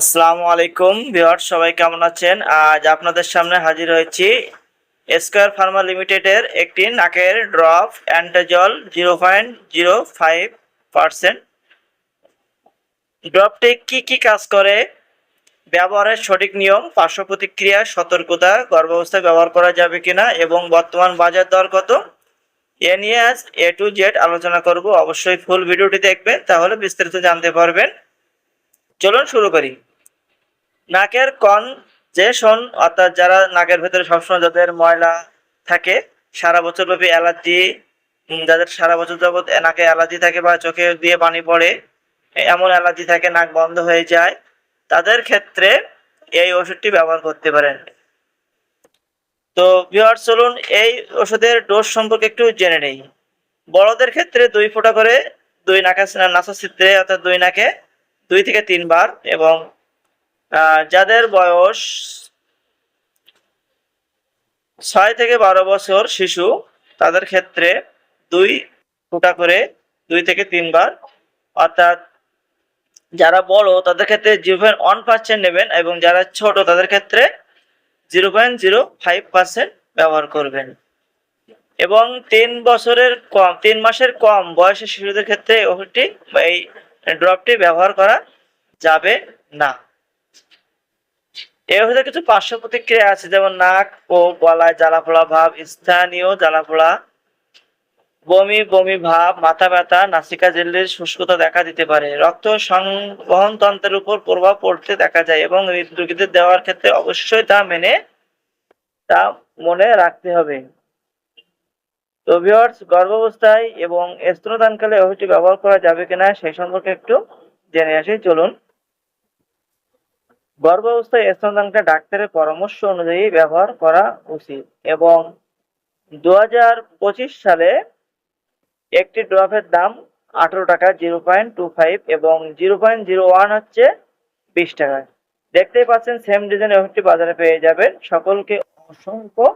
আসসালামু আলাইকুম ভিউয়ার্স, সবাই কেমন আছেন? আজ আপনাদের সামনে হাজির হয়েছি স্কয়ার ফার্মা লিমিটেডের একটি নাকের drop Antazol zero point zero five percent. ড্রপটি কী কী কাজ করে? ব্যবহারের সঠিক নিয়ম, পার্শ্ব প্রতিক্রিয়া, সতর্কতা গর্ভাবস্থায় ব্যবহার করা যাবে কিনা এবং বর্তমান বাজার দর কত? এ নিয়ে আজ এ টু জেড আলোচনা করব। অবশ্যই ফুল ভিডিওটি দেখবেন, তাহলে বিস্তারিত জানতে পারবেন। চলুন শুরু করি। নাকের কনজেশন অর্থাৎ যারা নাকের ভেতরে সবসময় যাদের ময়লা থাকে, সারা বছর ব্যাপী অ্যালার্জি যাদের সারা বছর যাবত নাকে অ্যালার্জি থাকে বা চোখে দিয়ে পানি পড়ে এমন অ্যালার্জি থাকে, নাক বন্ধ হয়ে যায়, তাদের ক্ষেত্রে এই ওষুধটি ব্যবহার করতে পারেন। তো ভিউয়ার্স চলুন এই ওষুধের ডোজ সম্পর্কে একটু জেনে নেই। বড়দের ক্ষেত্রে দুই ফোঁটা করে দুই নাকা নাসা ছিদ্রে অর্থাৎ দুই নাকে দুই থেকে তিনবার এবং যাদের বয়স ছয় থেকে বারো বছর শিশু, তাদের ক্ষেত্রে দুই ফোঁটা করে দুই থেকে তিনবার, অর্থাৎ যারা বড়, তাদের ক্ষেত্রে জিরো পয়েন্ট ওয়ান পার্সেন্ট নেবেন এবং যারা ছোট, তাদের ক্ষেত্রে zero point zero five percent ব্যবহার করবেন। এবং তিন বছরের কম, তিন মাসের কম বয়সের শিশুদের ক্ষেত্রে এই ড্রপটি ব্যবহার করা যাবে না। ওষুধের কিছু পার্শ্ব প্রতিক্রিয়া আছে, যেমন নাক ও গলায় জ্বালাপোড়া ভাব, স্থানীয় জ্বালাপোড়া বমি বমি ভাব, মাথা ব্যথা, নাসিকা জেলের শুষ্কতা দেখা দিতে পারে। রক্ত সংবহন তন্ত্রের উপর প্রভাব পড়তে দেখা যায় এবং হৃদরোগীদের দেওয়ার ক্ষেত্রে অবশ্যই তা মেনে, তা মনে রাখতে হবে। তো ভিউয়ার্স গর্ভাবস্থায় এবং স্তনদানকালে ওষুধটি ব্যবহার করা যাবে কিনা সেই সম্পর্কে একটু জেনে আসি, চলুন। গর্ভাবস্থায় স্তনদানকে ডাক্তারের পরামর্শ অনুযায়ী ব্যবহার করা উচিত এবং দু হাজার পঁচিশ সালে একটি ড্রপের দাম আঠারো টাকা, জিরো পয়েন্ট টু ফাইভ এবং জিরো পয়েন্ট জিরো ওয়ান হচ্ছে বিশ টাকা। দেখতেই পাচ্ছেন সেম ডিজাইনের ওষুধটি বাজারে পেয়ে যাবেন। সকলকে অসংখ্য